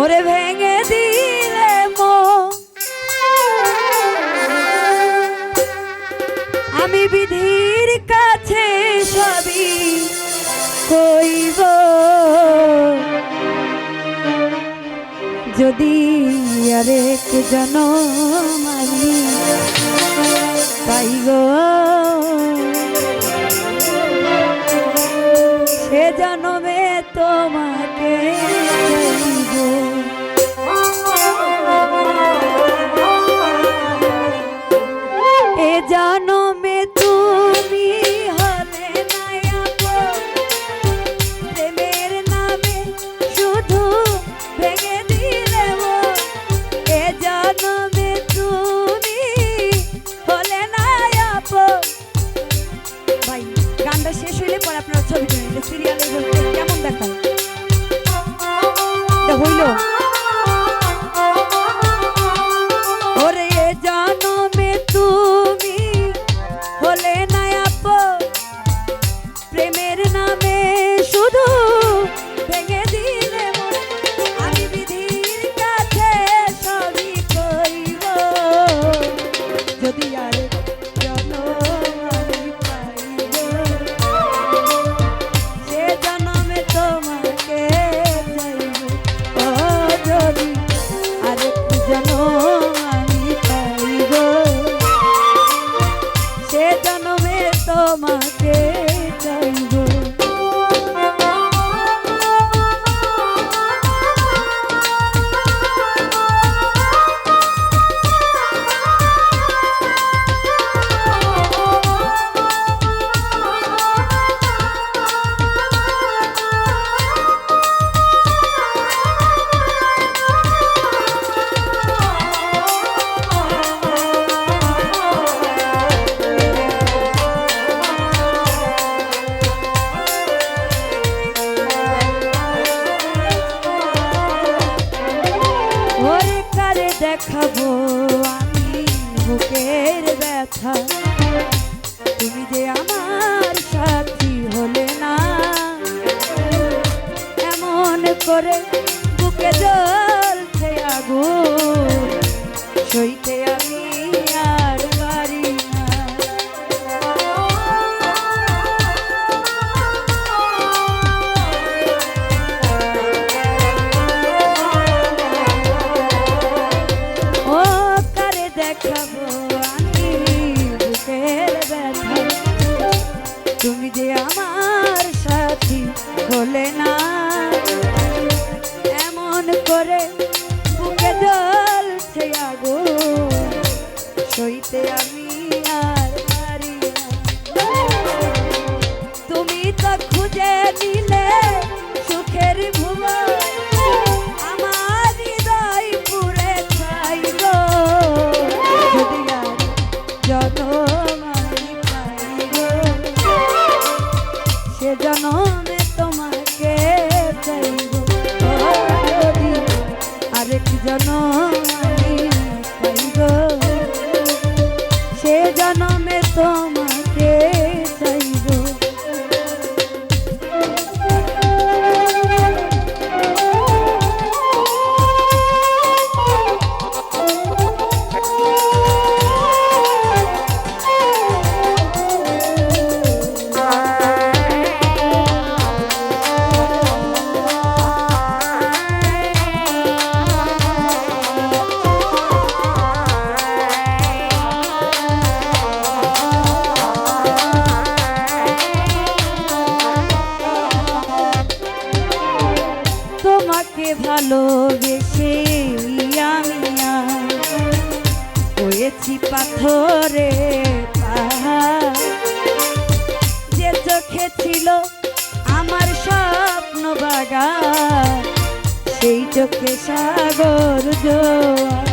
ওরে ভেঙে দিলে মো। আমি বিধির কাছে সবই কইব। যদি আরেক জন মানি, পাইব। সে জনমে তোমার আমি বুকের তুমি যে আমার হলে না। এমন করে সইতে আমি জনম আমি পাইব সে জনমে তোমাকে চাইব। আরেক জনম তোমাকে ভালোবেসে আমি হয়েছি পাথরে যে চোখে ছিল আমার স্বপ্ন বাগা সেই চোখে সাগর জোয়া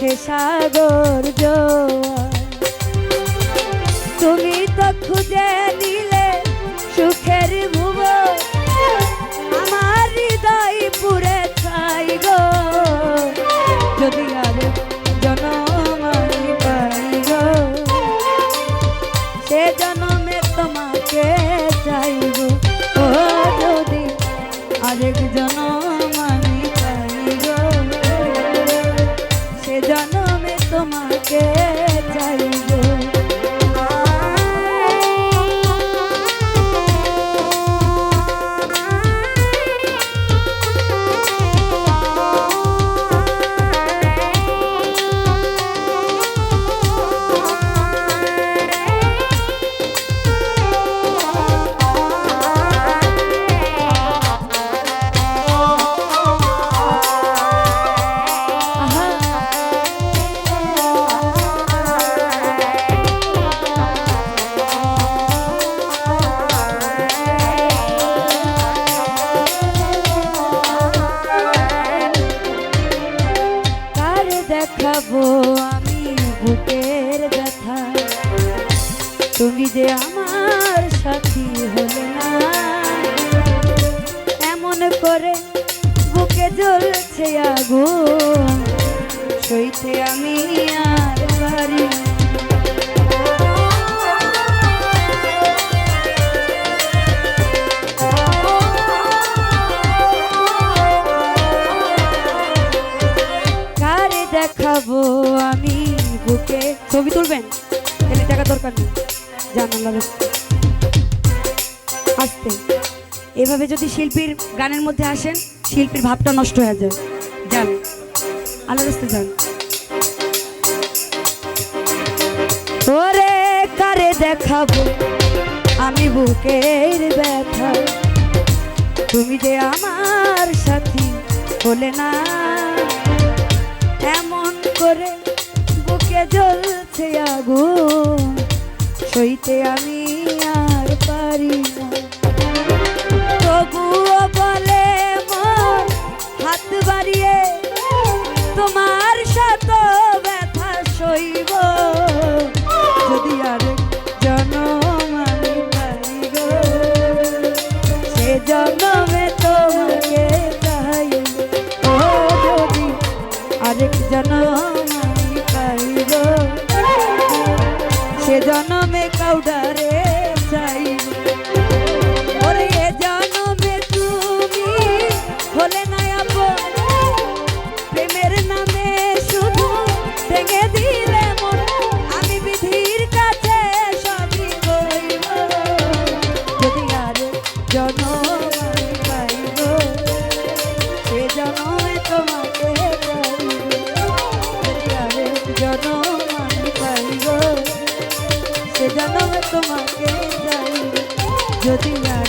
চোখে সাগর জোয়ার। তুমি তো খুঁজে নিলে করে বুকে জ্বলছে আগুন। সইতে আমি আর পারি দেখাবো আমি বুকে? ছবি তুলবেন? এলে টাকা দরকার নেই। আসতে এভাবে যদি শিল্পীর গানের মধ্যে আসেন, শিল্পীর ভাবটা নষ্ট হয়ে যায়। যান আল্লাহ রাস্তে যান। ওরে কারে দেখাবো? আমি বুকের ব্যথা। তুমি যে আমার সাথী বলে না। এমন করে বুকে জ্বলছে আগুন। সইতে আমি যদি আর জনম আমি পাই গো, সে জন্মে তোমাকে চাইব ও যদি আরেক জনম আমি পাইব সে জনমে কাউডারে চাইব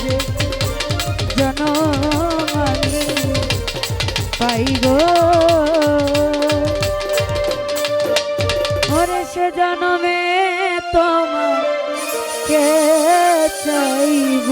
যদি আরেক জনম আমি পাইব ওরে সে জনমে তোমাকে চাইব।